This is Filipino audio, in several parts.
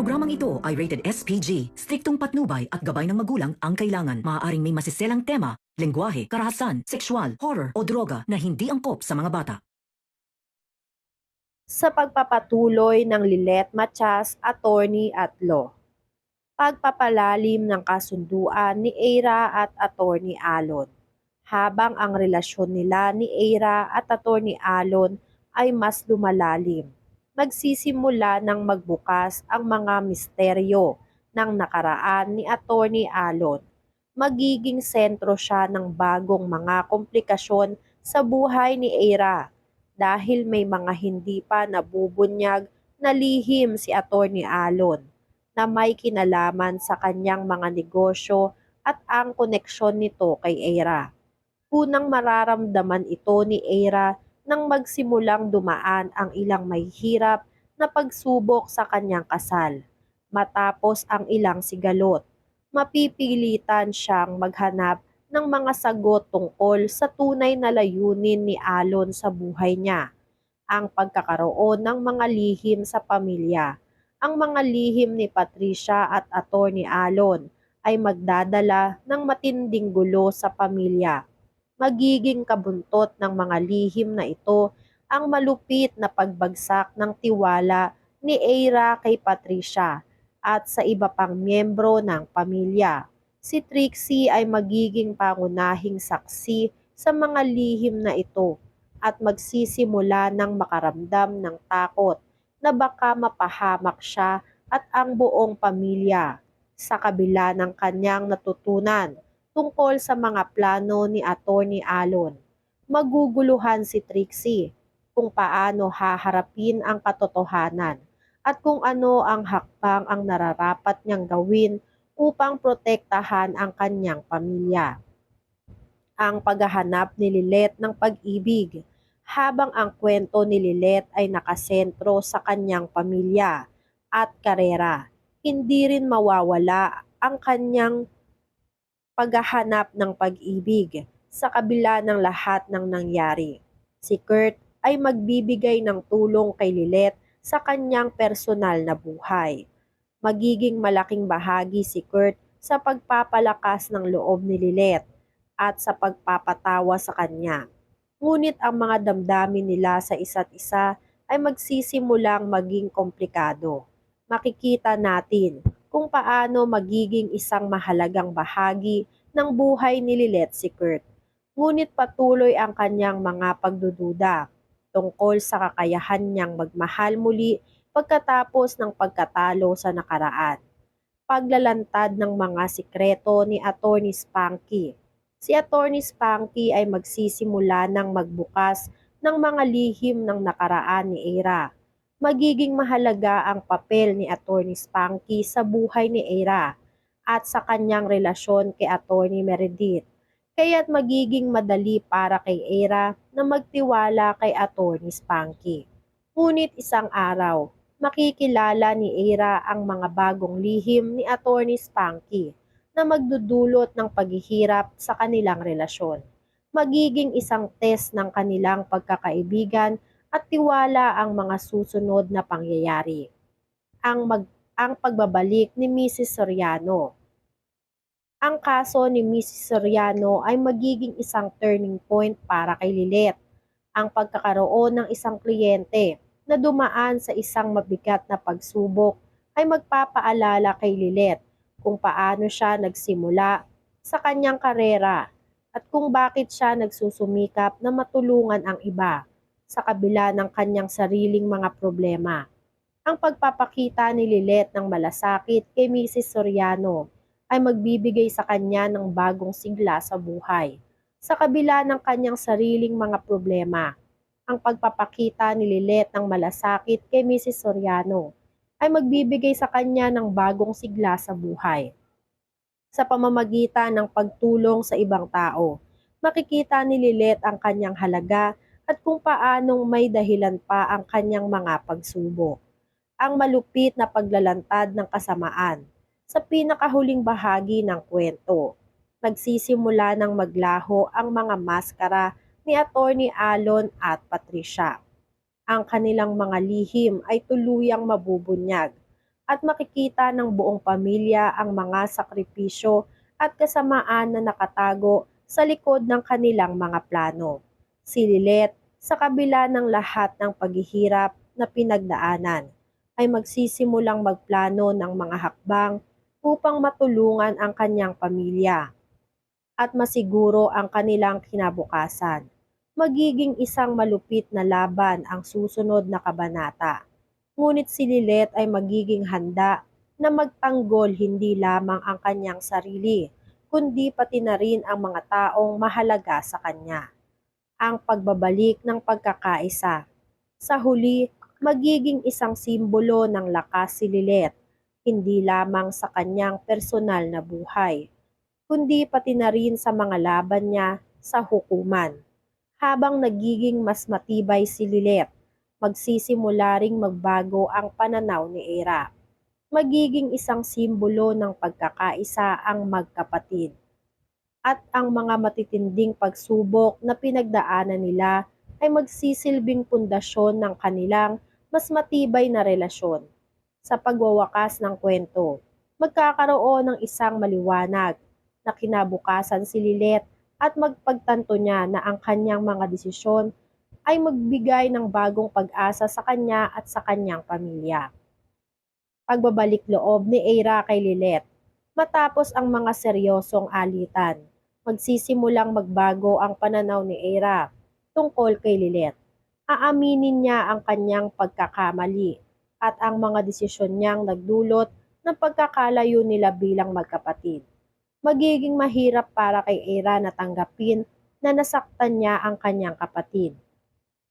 programang ito ay rated SPG. Striktong patnubay at gabay ng magulang ang kailangan. Maaaring may masiselang tema, lengguwahe, karahasan, sexual, horror o droga na hindi angkop sa mga bata. sa pagpapatuloy ng Lilet Machas, attorney at law. Pagpapalalim ng kasunduan ni Eira at attorney Alon. Habang ang relasyon nila ni Eira at attorney Alon ay mas lumalalim, magsisimula ng magbukas ang mga misteryo ng nakaraan ni attorney Alon. Magiging sentro siya ng bagong mga komplikasyon sa buhay ni Eira dahil may mga hindi pa nabubunyag na lihim si Attorney Alon na may kinalaman sa kanyang mga negosyo at ang koneksyon nito kay Eira. Unang mararamdaman ito ni Eira nang magsimulang dumaan ang ilang may hirap na pagsubok sa kanyang kasal. Matapos ang ilang sigalot, mapipilitan siyang maghanap ng mga sagot tungkol sa tunay na layunin ni Alon sa buhay niya, ang pagkakaroon ng mga lihim sa pamilya. Ang mga lihim ni Patricia at Attorney Alon ay magdadala ng matinding gulo sa pamilya. Magiging kabuntot ng mga lihim na ito ang malupit na pagbagsak ng tiwala ni Eira kay Patricia at sa iba pang miyembro ng pamilya. Si Trixie ay magiging pangunahing saksi sa mga lihim na ito at magsisimula ng makaramdam ng takot na baka mapahamak siya at ang buong pamilya. Sa kabila ng kanyang natutunan tungkol sa mga plano ni Attorney Alon. Maguguluhan si Trixie kung paano haharapin ang katotohanan at kung ano ang hakbang ang nararapat niyang gawin upang protektahan ang kanyang pamilya. Ang paghahanap ni Lilet ng pag-ibig habang ang kwento ni Lilet ay nakasentro sa kanyang pamilya at karera. Hindi rin mawawala ang kanyang paghahanap ng pag-ibig sa kabila ng lahat ng nangyari. Si Kurt ay magbibigay ng tulong kay Lilet sa kanyang personal na buhay magiging malaking bahagi si Kurt sa pagpapalakas ng loob ni Lilet at sa pagpapatawa sa kanya. Ngunit ang mga damdamin nila sa isa't isa ay magsisimulang maging komplikado. Makikita natin kung paano magiging isang mahalagang bahagi ng buhay ni Lilet si Kurt. Ngunit patuloy ang kanyang mga pagdududa tungkol sa kakayahan niyang magmahal muli pagkatapos ng pagkatalo sa nakaraan. Paglalantad ng mga sikreto ni Attorney Spanky. Si Attorney Spanky ay magsisimula ng magbukas ng mga lihim ng nakaraan ni Eira. Magiging mahalaga ang papel ni Attorney Spanky sa buhay ni Eira at sa kanyang relasyon kay Attorney Meredith. Kaya't magiging madali para kay Eira na magtiwala kay Attorney Spanky. Ngunit isang araw, makikilala ni Eira ang mga bagong lihim ni Attorney Spanky na magdudulot ng paghihirap sa kanilang relasyon. Magiging isang test ng kanilang pagkakaibigan at tiwala ang mga susunod na pangyayari. Ang, mag, ang pagbabalik ni Mrs. Soriano. Ang kaso ni Mrs. Soriano ay magiging isang turning point para kay Lilet. Ang pagkakaroon ng isang kliyente na dumaan sa isang mabigat na pagsubok ay magpapaalala kay Lilet kung paano siya nagsimula sa kanyang karera at kung bakit siya nagsusumikap na matulungan ang iba sa kabila ng kanyang sariling mga problema. Ang pagpapakita ni Lilet ng malasakit kay Mrs. Soriano ay magbibigay sa kanya ng bagong sigla sa buhay. Sa kabila ng kanyang sariling mga problema, ang pagpapakita ni Lilet ng malasakit kay Mrs. Soriano ay magbibigay sa kanya ng bagong sigla sa buhay. Sa pamamagitan ng pagtulong sa ibang tao, makikita ni Lilet ang kanyang halaga at kung paanong may dahilan pa ang kanyang mga pagsubok. Ang malupit na paglalantad ng kasamaan sa pinakahuling bahagi ng kwento. Nagsisimula ng maglaho ang mga maskara ni Attorney Alon at Patricia. Ang kanilang mga lihim ay tuluyang mabubunyag at makikita ng buong pamilya ang mga sakripisyo at kasamaan na nakatago sa likod ng kanilang mga plano. Si Lilet, sa kabila ng lahat ng paghihirap na pinagdaanan, ay magsisimulang magplano ng mga hakbang upang matulungan ang kanyang pamilya at masiguro ang kanilang kinabukasan. Magiging isang malupit na laban ang susunod na kabanata. Ngunit si Lilet ay magiging handa na magtanggol hindi lamang ang kanyang sarili, kundi pati na rin ang mga taong mahalaga sa kanya. Ang pagbabalik ng pagkakaisa. Sa huli, magiging isang simbolo ng lakas si Lilet, hindi lamang sa kanyang personal na buhay, kundi pati na rin sa mga laban niya sa hukuman. Habang nagiging mas matibay si Lilet, magsisimula ring magbago ang pananaw ni Era. Magiging isang simbolo ng pagkakaisa ang magkapatid. At ang mga matitinding pagsubok na pinagdaanan nila ay magsisilbing pundasyon ng kanilang mas matibay na relasyon. Sa pagwawakas ng kwento, magkakaroon ng isang maliwanag na kinabukasan si Lilet at magpagtanto niya na ang kanyang mga desisyon ay magbigay ng bagong pag-asa sa kanya at sa kanyang pamilya. Pagbabalik loob ni Eira kay Lilet Matapos ang mga seryosong alitan, magsisimulang magbago ang pananaw ni Eira tungkol kay Lilet. Aaminin niya ang kanyang pagkakamali at ang mga desisyon niyang nagdulot ng pagkakalayo nila bilang magkapatid magiging mahirap para kay Era na tanggapin na nasaktan niya ang kanyang kapatid.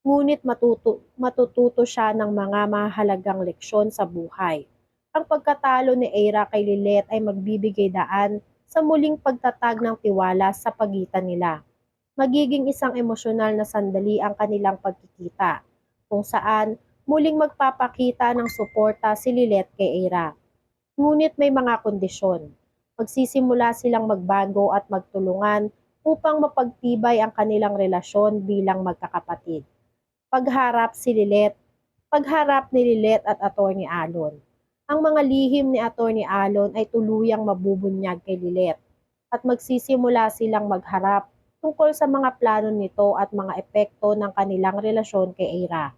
Ngunit matuto, matututo siya ng mga mahalagang leksyon sa buhay. Ang pagkatalo ni Era kay Lilet ay magbibigay daan sa muling pagtatag ng tiwala sa pagitan nila. Magiging isang emosyonal na sandali ang kanilang pagkikita, kung saan muling magpapakita ng suporta si Lilet kay Era. Ngunit may mga kondisyon magsisimula silang magbago at magtulungan upang mapagtibay ang kanilang relasyon bilang magkakapatid. Pagharap si Lilet, pagharap ni Lilet at Attorney Alon. Ang mga lihim ni Attorney Alon ay tuluyang mabubunyag kay Lilet at magsisimula silang magharap tungkol sa mga plano nito at mga epekto ng kanilang relasyon kay Ira.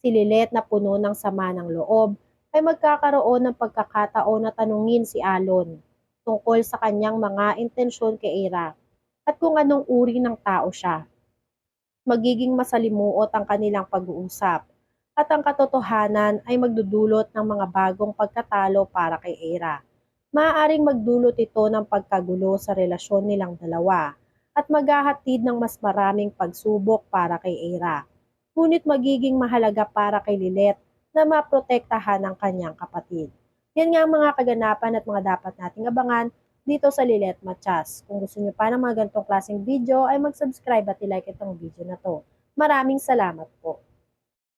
Si Lilet na puno ng sama ng loob ay magkakaroon ng pagkakataon na tanungin si Alon tungkol sa kanyang mga intensyon kay Ira at kung anong uri ng tao siya. Magiging masalimuot ang kanilang pag-uusap at ang katotohanan ay magdudulot ng mga bagong pagkatalo para kay Ira. Maaaring magdulot ito ng pagkagulo sa relasyon nilang dalawa at maghahatid ng mas maraming pagsubok para kay Ira. Ngunit magiging mahalaga para kay Lilet na maprotektahan ang kanyang kapatid. Yan nga ang mga kaganapan at mga dapat nating abangan dito sa Lilet Machas. Kung gusto nyo pa ng mga ganitong klaseng video ay mag-subscribe at i-like itong video na to. Maraming salamat po.